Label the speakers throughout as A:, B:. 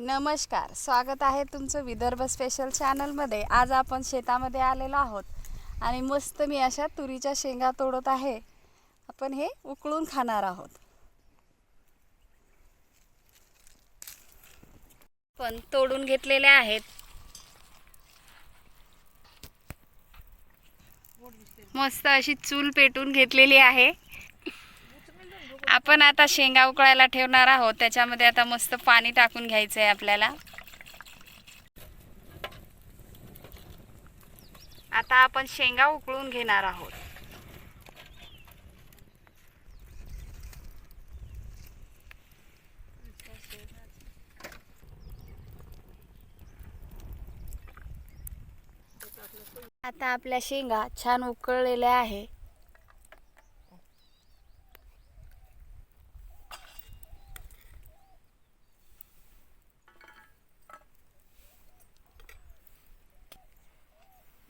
A: नमस्कार स्वागत आहे तुमचं विदर्भ स्पेशल चॅनलमध्ये आज आपण शेतामध्ये आलेलो आहोत आणि मस्त मी अशा तुरीच्या शेंगा तोडत आहे. आपण हे उकळून खाणार आहोत. पण तोडून घेतलेले आहेत. मस्त अशी चूल पेटून घेतलेली आहे. आपण आता शेंगा उकळायला ठेवणार आहोत. त्याच्यामध्ये आता मस्त पाणी टाकून घ्यायचं आहे आपल्याला. आता आपण शेंगा उकळून घेणार आहोत. आता आपल्या शेंगा छान उकळलेल्या आहे.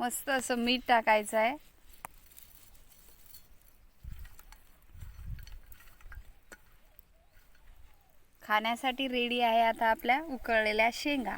A: मस्त असं मीठ टाकायचं आहे. खाण्यासाठी रेडी आहे आता आपल्या उकळलेल्या शेंगा.